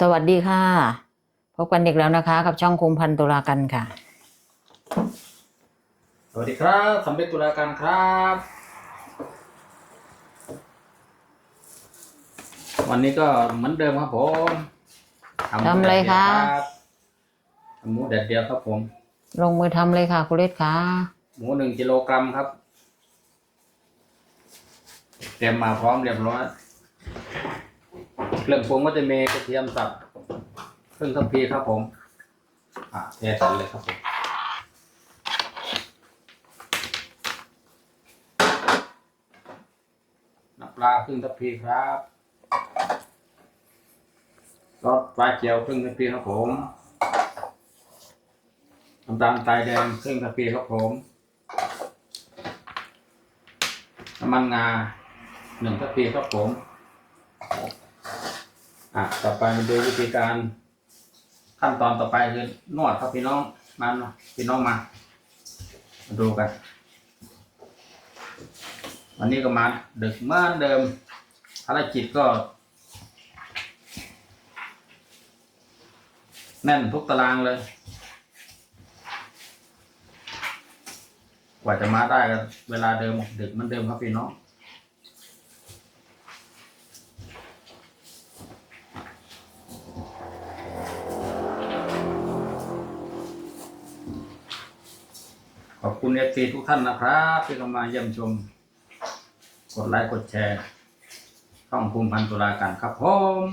สวัสดีค่ะ พบกันอีกแล้วนะคะ กับช่องคุมพันตุลากันค่ะ สวัสดีครับสำเร็จตุลาการครับ วันนี้ก็เหมือนเดิมครับผมหมูทำอะไรคะแดดเดียวรับทำหมูแดดเดียวครับผม ลงมือทำเลยค่ะคุณเล็กค่ะหมูหนึ่งกิโลกรัมครับ เตรียมมาพร้อมเรียบร้อย เครื่องปรุงก็จะมีกระเทียมสับครึ่งทัพพีครับผม อ่าเทใส่เลยครับผมน้ำปลาครึ่งทัพพีครับซอสปลาเจียวครึ่งทัพพีครับผมน้ำตาลทรายแดงครึ่งทัพพีครับผมน้ำมันงาหนึ่งทัพพีครับผม อะต่อไปมาดูวิธีการ ขั้นตอนต่อไปคือนวดครับพี่น้องมามาพี่น้องมามาดูกัน วันนี้ก็มาดึกเหมือนเดิมภารกิจก็ แน่นทุกตารางเลย กว่าจะมาได้ก็เวลาเดิมดึกเหมือนเดิมครับพี่น้อง อบคุณเอฟซีทุกท่านนะครับที่เข้ามาเยี่ยมชม กดไลค์กดแชร์ช่องภูมิพันธ์ตุลาการครับผม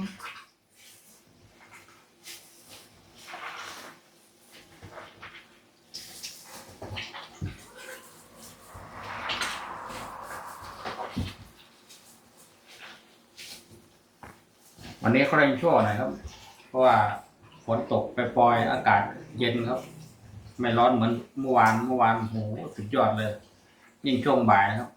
วันนี้เขาเร่งชั่วหน่อยครับ เพราะว่าฝนตกไปปล่อยอากาศเย็นครับ ไม่ร้อนเหมือนเมื่อวานเมื่อวานโหสุดยอดเลย ยิ่งช่วงบ่ายครับ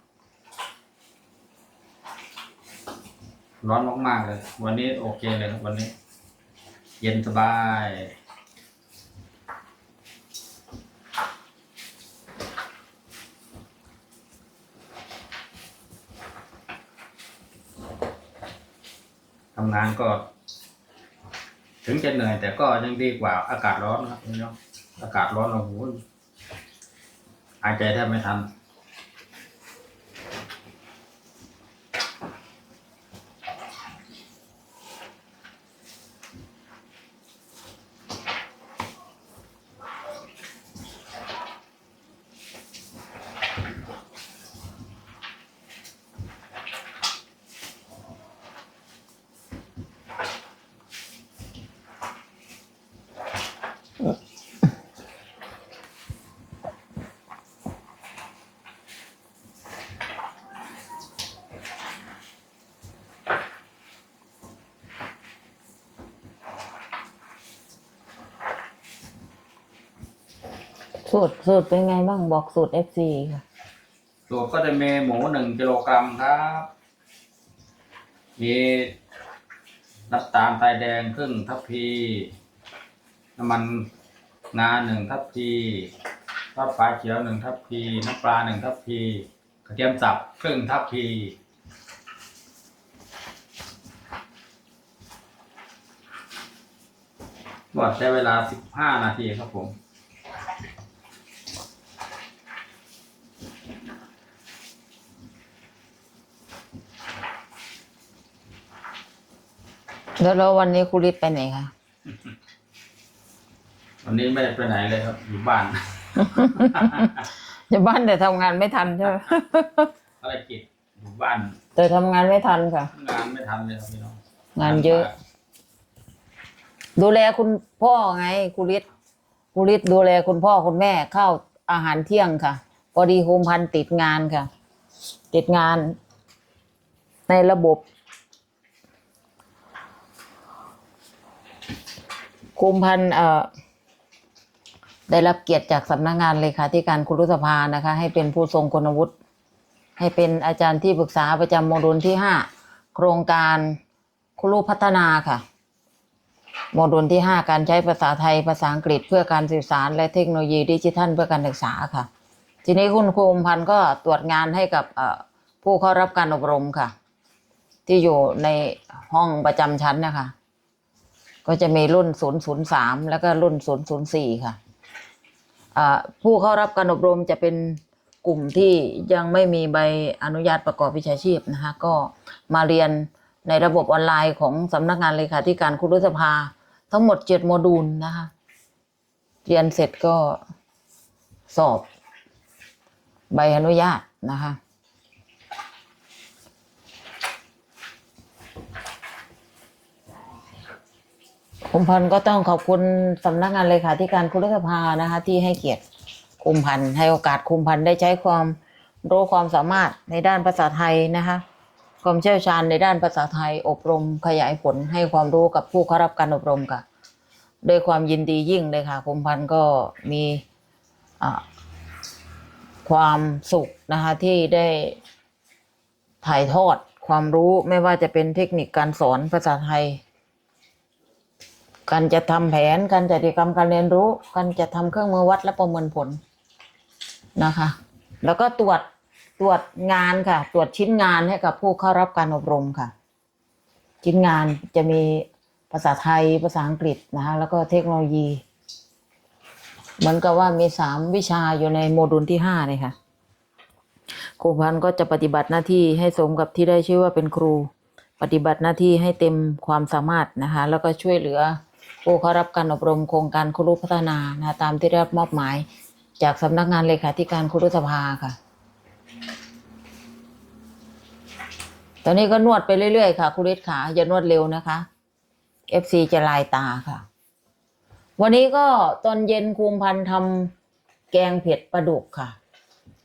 ร้อนมากๆเลย วันนี้โอเคเลยครับวันนี้ เย็นสบายทำงานก็ ถึงจะเหนื่อยแต่ก็ยังดีกว่าอากาศร้อนนะครับพี่น้อง อากาศร้อนโอ้โหหายใจแทบไม่ทัน สูตรสูตรเป็นไงบ้างบอกสูตร FC ค่ะ สูตรก็จะมีหมูหนึ่งกิโลกรัมครับ มีน้ำตาลทรายแดงครึ่งทัพพี น้ำมันงาหนึ่งทัพพีทอดปลาเขียวหนึ่งทัพพี น้ำปลาหนึ่งทัพพีกระเทียมสับครึ่งทัพพีนวดใช้เวลาสิบห้านาทีครับผม แล้วแล้ววันนี้คุณฤทธิ์ไปไหนคะ วันนี้ไม่ได้ไปไหนเลยครับ อยู่บ้าน อยู่บ้านแต่ทำงานไม่ทันใช่ไหมภารกิจอยู่บ้าน แต่ทำงานไม่ทันค่ะ งานไม่ทันเลยครับพี่น้องงานเยอะ ดูแลคุณพ่อไงคุณฤทธิ์คุณฤทธิ์ดูแลคุณพ่อคุณแม่เข้าวอาหารเที่ยงค่ะพอดีโฮมพันธุ์ติดงานค่ะ ติดงาน ในระบบ คุมพันธุ์เอ่อได้รับเกียรติจากสำนักงานเลขาธิการคุรุสภานะคะ ให้เป็นผู้ทรงคุณวุฒิให้เป็นอาจารย์ที่ปรึกษาประจำโมดูลที่ห้าโครงการคุรูพัฒนาค่ะ โมดูลที่ห้าการใช้ภาษาไทยภาษาอังกฤษเพื่อการสื่อสาร และเทคโนโลยีดิจิทัลเพื่อการศึกษาค่ะ ทีนี้คุณครูมพันธ์ก็ตรวจงานให้กับผู้เข้ารับการอบรมค่ะ ที่อยู่ในห้องประจำชั้นนะคะ ก็จะมีรุ่น 003 แล้วก็รุ่น 004 ค่ะอ่าผู้เข้ารับการอบรมจะเป็นกลุ่มที่ยังไม่มีใบอนุญาตประกอบวิชาชีพนะคะก็มาเรียนในระบบออนไลน์ของสำนักงานเลขาธิการคุรุสภา ทั้งหมด7โมดูลนะคะ เรียนเสร็จก็สอบใบอนุญาตนะคะ มพันธ์ก็ต้องขอบคุณสำนักงานเลขาธิการคุรุสภานะคะ ที่ให้เกียรติคุมพันธ์ให้โอกาสคุมพันธ์ได้ใช้ความรู้ความสามารถในด้านภาษาไทยนะคะความเชี่ยวชาญในด้านภาษาไทย อบรมขยายผลให้ความรู้กับผู้เข้ารับการอบรมค่ะด้วยความยินดียิ่งเลยค่ะคุมพันธ์ก็มีความสุขนะคะที่ได้ถ่ายทอดความรู้ไม่ว่าจะเป็นเทคนิคการสอนภาษาไทย การจะทำแผนการจัดกิจกรรมการเรียนรู้การจะทำเครื่องมือวัดและประเมินผลนะคะ แล้วก็ตรวจตรวจงานค่ะ ตรวจชิ้นงานให้กับผู้เข้ารับการอบรมค่ะ ชิ้นงานจะมีภาษาไทยภาษาอังกฤษนะคะแล้วก็เทคโนโลยี เหมือนกับว่ามีสามวิชาอยู่ในโมดูลที่ห้าเลยค่ะครูพันธ์ก็จะปฏิบัติหน้าที่ให้สมกับที่ได้ชื่อว่าเป็นครู ปฏิบัติหน้าที่ให้เต็มความสามารถนะคะ แล้วก็ช่วยเหลือ ผู้เข้ารับการอบรมโครงการครูพัฒนานะตามที่ได้รับมอบหมาย จากสำนักงานเลขาธิการครูสภาค่ะ ตอนนี้ก็นวดไปเรื่อยๆค่ะครูฤทธิ์ขาอย่านวดเร็วนะคะ FC จะลายตาค่ะ วันนี้ก็ตอนเย็นคุมพันธ์ทำแกงเผ็ดปลาดุกค่ะ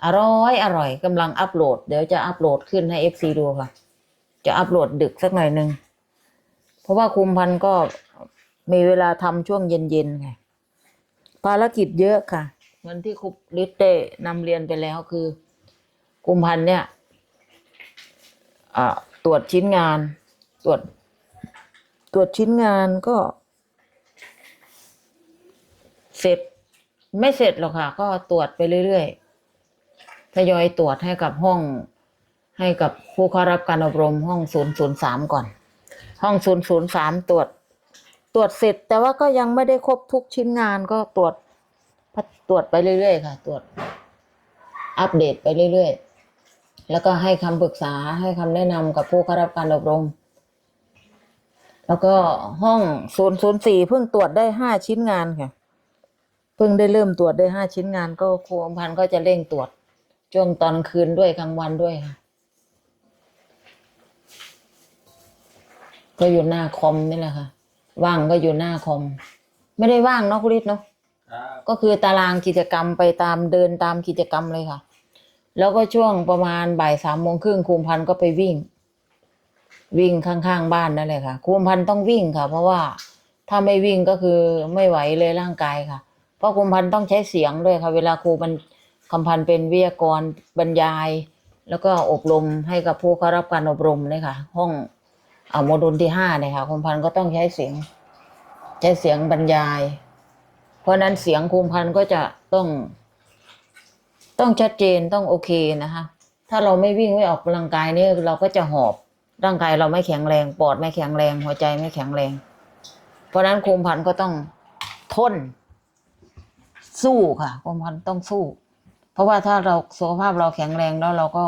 อร่อยอร่อยกำลังอัปโหลด เดี๋ยวจะอัปโหลดขึ้นให้ FC ดูค่ะ จะอัปโหลดดึกสักหน่อยหนึ่งเพราะว่าคุมพันธ์ก็ มีเวลาทำช่วงเย็นๆไงภารกิจเยอะค่ะ เหมือนที่ครูลิตเต้นำเรียนไปแล้วคือคุมพันธ์เนี่ยอ่าตรวจชิ้นงาน ตรวจ ตรวจชิ้นงานก็ เสร็จไม่เสร็จหรอกค่ะ ก็ตรวจไปเรื่อยๆทยอยตรวจให้กับห้องให้กับผู้เข้ารับการอบรมห้อง 003 ก่อน ห้อง 003 ตรวจ ตรวจเสร็จแต่ว่าก็ยังไม่ได้ครบทุกชิ้นงานก็ตรวจตรวจไปเรื่อยๆค่ะ ตรวจอัปเดตไปเรื่อยๆ แล้วก็ให้คำปรึกษาให้คำแนะนำกับผู้เข้ารับการอบรม แล้วก็ห้อง004เพิ่งตรวจได้5ชิ้นงานค่ะ เพิ่งได้เริ่มตรวจได้5ชิ้นงาน ก็ครูอมพันธ์ก็จะเร่งตรวจช่วงตอนคืนด้วยกลางวันด้วยค่ะ ก็อยู่หน้าคอมนี่แหละค่ะ ว่างก็อยู่หน้าคอม ไม่ได้ว่างเนาะคุณฤทธิ์เนาะครับก็คือตารางกิจกรรมไปตามเดินตามกิจกรรมเลยค่ะ แล้วก็ช่วงประมาณบ่ายสามโมงครึ่งครูพันธ์ก็ไปวิ่ง วิ่งข้างๆบ้านนั่นแหละค่ะครูพันธ์ต้องวิ่งค่ะ เพราะว่าถ้าไม่วิ่งก็คือไม่ไหวเลยร่างกายค่ะ เพราะครูพันธ์ต้องใช้เสียงด้วยค่ะ เวลาครูมันคำพันธ์เป็นวิทยากรบรรยาย แล้วก็อบรมให้กับผู้เข้ารับการอบรมเลยค่ะ ห้อง เอาโมดูลที่ห้าเนี่ยค่ะครูพันธ์ก็ต้องใช้เสียง ใช้เสียงบรรยาย เพราะนั้นเสียงคุมพันธ์ก็จะต้อง ต้องชัดเจนต้องโอเคนะคะถ้าเราไม่วิ่งไม่ออกกำลังกายนี่เราก็จะหอบร่างกายเราไม่แข็งแรง ปอดไม่แข็งแรง หัวใจไม่แข็งแรง เพราะนั้นคุมพันธ์ก็ต้องทน สู้ค่ะคุมพันธ์ต้องสู้ เพราะว่าถ้าเราสุขภาพเราแข็งแรงแล้วเราก็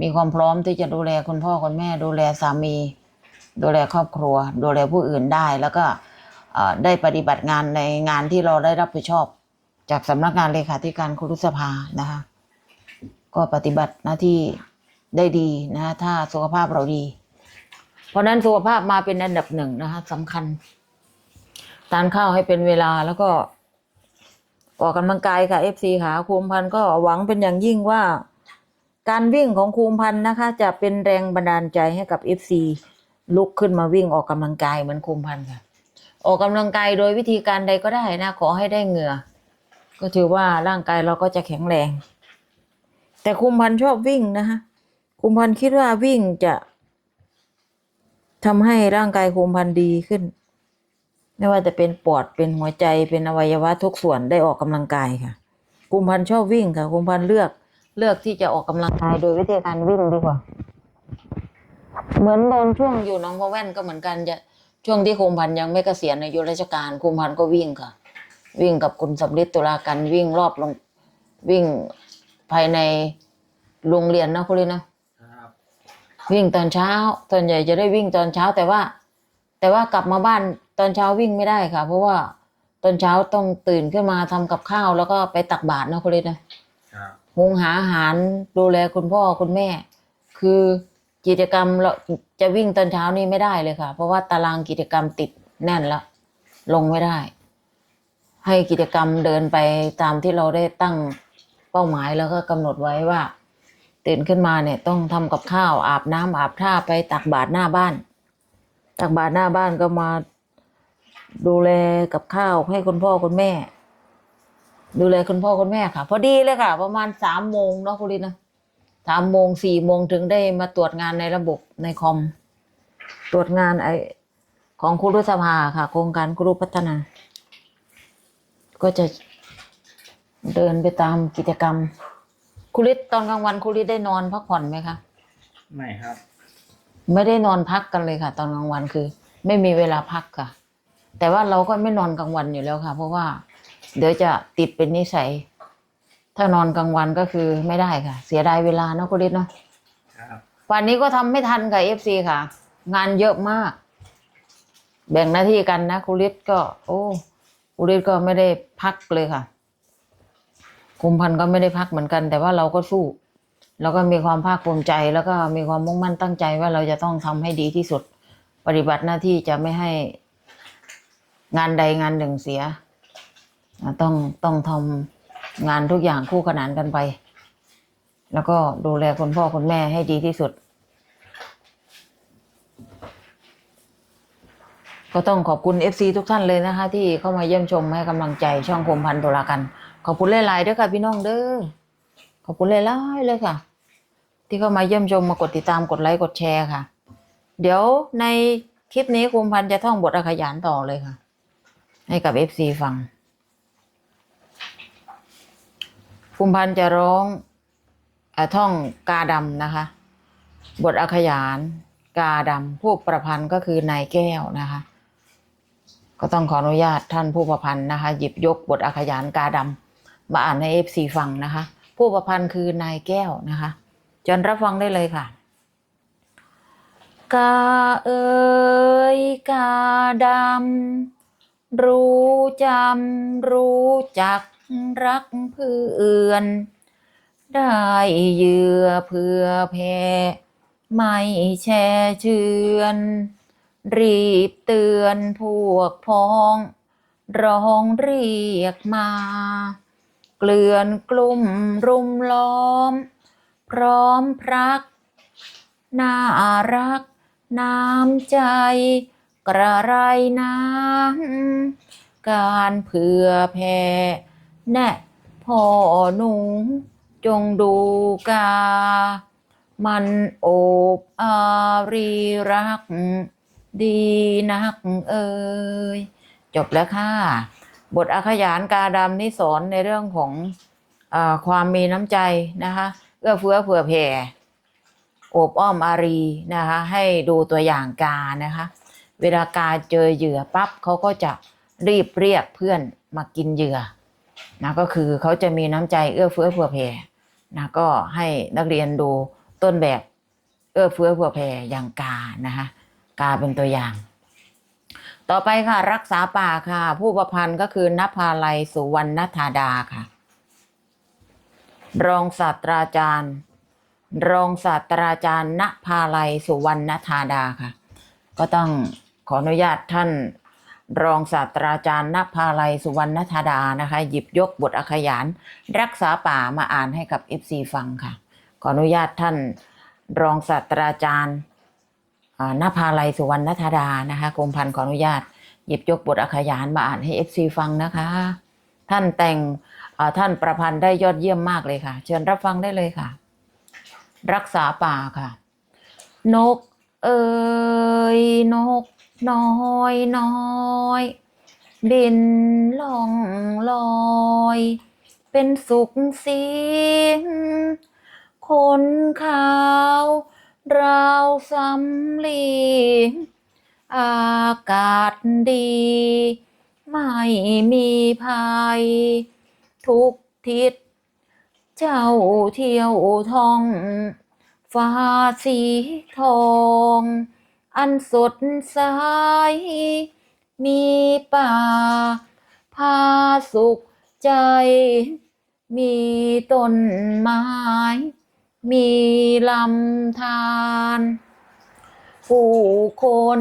มีความพร้อมที่จะดูแลคุณพ่อคุณแม่ดูแลสามี ดูแลครอบครัว ดูแลผู้อื่นได้ แล้วก็ได้ปฏิบัติงานในงานที่เราได้รับผิดชอบ จากสำนักงานเลขาธิการครุสภานะคะ ก็ปฏิบัติหน้าที่ได้ดีนะถ้าสุขภาพเราดี เพราะนั้นสุขภาพมาเป็นอันดับหนึ่งนะคะสำคัญทานข้าวให้เป็นเวลาแล้วก็ออกกำลังกายค่ะเอฟซีขาคูมพันธ์ก็หวังเป็นอย่างยิ่งว่า การวิ่งของคูมพันธ์นะคะ จะเป็นแรงบันดาลใจให้กับเอฟซี ลุกขึ้นมาวิ่งออกกำลังกายเหมือนคูมพันธ์ค่ะ ออกกำลังกายโดยวิธีการใดก็ได้นะ ขอให้ได้เหงื่อ ก็ถือว่าร่างกายเราก็จะแข็งแรง แต่คุมพันธ์ชอบวิ่งนะคะคุมพันธ์คิดว่าวิ่งจะทำให้ร่างกายคุมพันธ์ดีขึ้น ไม่ว่าจะเป็นปอดเป็นหัวใจเป็นอวัยวะทุกส่วนได้ออกกำลังกายค่ะคุมพันธ์ชอบวิ่งค่ะคุมพันธ์เลือกเลือกที่จะออกกำลังกายโดยวิธีการวิ่งดีกว่า เหมือนตอนช่วงอยู่หน้องพ่อแว่นก็เหมือนกันจะช่วงที่คุมพันธ์ยังไม่เกษียณอายุราชการคุมพันธ์ก็วิ่งค่ะ วิ่งกับคุณสำลิดตุลากันวิ่งรอบลงวิ่งภายในโรงเรียนนะคุณลินนะครับวิ่งตอนเช้าส่วนใหญ่จะได้วิ่งตอนเช้าแต่ว่า แต่ว่ากลับมาบ้านตอนเช้าวิ่งไม่ได้ค่ะ เพราะว่าตอนเช้าต้องตื่นขึ้นมาทำกับข้าว แล้วก็ไปตักบาตรนะคุณลินนะครับหุงหาอาหารดูแลคุณพ่อคุณแม่ คือ กิจกรรมเราจะวิ่งตอนเช้านี่ไม่ได้เลยค่ะ เพราะว่าตารางกิจกรรมติดแน่นแล้วลงไม่ได้ ให้กิจกรรมเดินไปตามที่เราได้ตั้งเป้าหมายแล้วก็กำหนดไว้ว่า ตื่นขึ้นมาเนี่ยต้องทำกับข้าวอาบน้ำอาบท่าไปตักบาตรหน้าบ้าน ตักบาตรหน้าบ้านก็มาดูแลกับข้าวให้คุณพ่อคุณแม่ ดูแลคุณพ่อคุณแม่ค่ะ พอดีเลยค่ะ ประมาณสามโมงเนาะคุณลินนะ สามโมงสี่โมงถึงได้มาตรวจงานในระบบในคอม ตรวจงานไอของครูรุสภาค่ะ โครงการครูพัฒนา ก็จะเดินไปตามกิจกรรมครูฤทธิ์ตอนกลางวันครูฤทธิ์ได้นอนพักผ่อนไหมคะไม่ครับ ไม่ได้นอนพักกันเลยค่ะ ตอนกลางวันคือ ไม่มีเวลาพักค่ะ แต่ว่าเราก็ไม่นอนกลางวันอยู่แล้วค่ะ เพราะว่า เดี๋ยวจะติดเป็นนิสัย ถ้านอนกลางวันก็คือไม่ได้ค่ะ เสียดายเวลาเนาะคุณฤทธิ์เนาะครับวันนี้ก็ทำไม่ทันกับเอฟซีค่ะ งานเยอะมาก แบ่งหน้าที่กันนะคุณฤทธิ์ก็ โอ้คุณฤทธิ์ก็ไม่ได้พักเลยค่ะ คุมพันธ์ก็ไม่ได้พักเหมือนกัน แต่ว่าเราก็สู้ แล้วก็มีความภาคภูมิใจ แล้วก็มีความมุ่งมั่นตั้งใจว่าเราจะต้องทำให้ดีที่สุด ปฏิบัติหน้าที่จะไม่ให้งานใดงานหนึ่งเสียอะต้องต้องทำ งานทุกอย่างคู่ขนานกันไป แล้วก็ดูแลคุณพ่อคุณแม่ให้ดีที่สุด ก็ต้องขอบคุณ FC ทุกท่านเลยนะคะ ที่เข้ามาเยี่ยมชมให้กำลังใจช่องคมพันธุลากัน ขอบคุณหลายๆด้วยค่ะพี่น้องเด้อขอบคุณหลายๆเลยค่ะ ที่เข้ามาเยี่ยมชมมากดติดตามกดไลค์กดแชร์ค่ะ เดี๋ยวในคลิปนี้คุมพันธ์จะท่องบทอาขยานต่อเลยค่ะ ให้กับ FC ฟัง คุมพันธ์จะร้องอาท่องกาดำนะคะ บทอาขยานกาดำผู้ประพันธ์ก็คือนายแก้วนะคะ ก็ต้องขออนุญาตท่านผู้ประพันธ์นะคะ หยิบยกบทอาขยานกาดำมาอ่านให้เอฟซีฟังนะคะ ผู้ประพันธ์คือนายแก้วนะคะจนรับฟังได้เลยค่ะ กาเอ๋ยกาดำรู้จำรู้จัก รักเพื่อน ได้เยื่อเพื่อแพ่ไม่แช่เชือน รีบเตือนพวกพ้อง ร้องเรียกมา เกลื่อนกลุ่มรุมล้อม พร้อมพรัก น่ารัก น้ำใจ กระไรน้ำการเผื่อแผ่ แน่พ่อหนูจงดูกา มันโอบอารีรัก ดีนักเอ่ยจบแล้วค่ะ บทอาขยานกาดำนี่สอนในเรื่องของอความมีน้ำใจนะคะเอื้อเฟื้อเผื่อแผ่โอบอ้อมอารีนะคะ ให้ดูตัวอย่างกานะคะ เวลากาเจอเหยื่อปั๊บเขาก็จะรีบเรียกเพื่อนมากินเหยื่อ นะก็คือเขาจะมีน้ำใจเอื้อเฟื้อเผื่อแผ่นะก็ให้นักเรียนดูต้นแบบเอื้อเฟื้อเผื่อแผ่อย่างกานะคะกาเป็นตัวอย่าง ต่อไปค่ะรักษาป่าค่ะ ผู้ประพันธ์ก็คือนภาลัยสุวรรณธาดาค่ะ รองศาสตราจารย์ รองศาสตราจารย์ณภาลัยสุวรรณธาดาค่ะ ก็ต้องขออนุญาตท่าน รองศาสตราจารย์ณภาลัยสุวรรณธาดานะคะ หยิบยกบทอขยานรักษาป่ามาอ่านให้กับ FC ฟังค่ะ ขออนุญาตท่านรองศาสตราจารย์นภาลัยสุวรรณธาดานะคะกรมพันธ์ขออนุญาต หยิบยกบทอขยานมาอ่านให้เอฟซีฟังนะคะ ท่านแต่งท่านประพันธ์ได้ยอดเยี่ยมมากเลยค่ะ เชิญรับฟังได้เลยค่ะ รักษาป่าค่ะ นก เอ่ยนก น้อยน้อยบินล่องลอย เป็นสุขเสียงคนขาวราวสำลีอากาศดี ไม่มีภัย ทุกทิศ เจ้าเที่ยวท่อง ฟ้าสีทอง อันสดใส มีป่า พาสุขใจ มีต้นไม้ มีลำธารผู้คน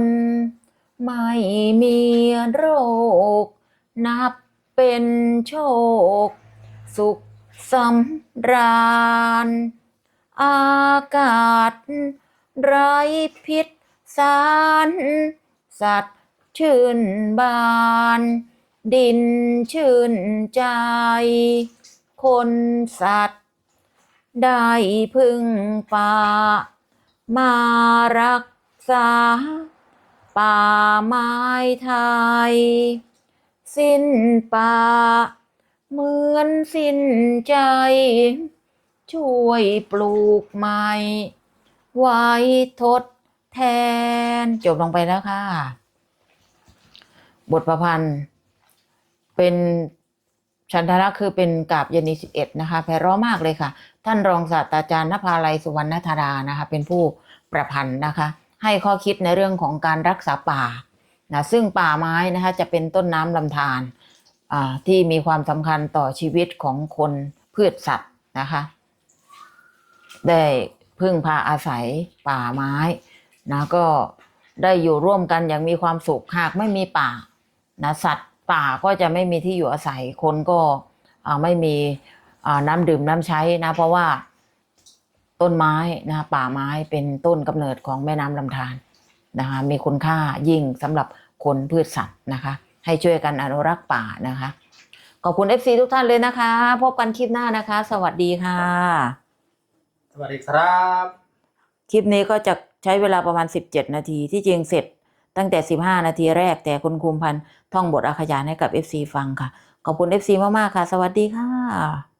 ไม่มีโรค นับเป็นโชค สุขสำราญ อากาศ ไร้พิษ สารสัตว์ชื่นบาน ดินชื่นใจ คนสัตว์ ได้พึ่งป่า มารักษา ป่าไม้ไทย สิ้นป่า เหมือนสิ้นใจ ช่วยปลูกใหม่ ไว้ทด แทนจบลงไปแล้วค่ะ บทประพันธ์ เป็นชันทละคือเป็นกาบยนีสิบเอ็ดนะคะไพราะมากเลยค่ะ ท่านรองศาสตราจารย์นภาลัยสุวรรณธารานะคะ เป็นผู้ประพันธ์นะคะ ให้ข้อคิดในเรื่องของการรักษาป่านะซึ่งป่าไม้นะคะจะเป็นต้นน้ำลำธารที่มีความสำคัญต่อชีวิตของคนพืชสัตว์นะคะ ได้พึ่งพาอาศัยป่าไม้ นะก็ได้อยู่ร่วมกันอย่างมีความสุขหากไม่มีป่านะสัตว์ป่าก็จะไม่มีที่อยู่อาศัยคนก็อ่าไม่มีอ่าน้ำดื่มน้ำใช้นะเพราะว่าต้นไม้นะป่าไม้เป็นต้นกำเนิดของแม่น้ำลำธารนะคะมีคุณค่ายิ่งสำหรับคนพืชสัตว์นะคะ ให้ช่วยกันอนุรักษ์ป่านะคะ ขอบคุณ FC ทุกท่านเลยนะคะ พบกันคลิปหน้านะคะ สวัสดีค่ะ สวัสดีครับ คลิปนี้ก็จะ ใช้เวลาประมาณ 17 นาทีที่จริงเสร็จตั้งแต่ 15 นาทีแรกแต่คุณคุมพันธ์ท่องบทอาขยานให้กับ FC ฟังค่ะ ขอบคุณ FC มาก ๆ ค่ะ สวัสดีค่ะ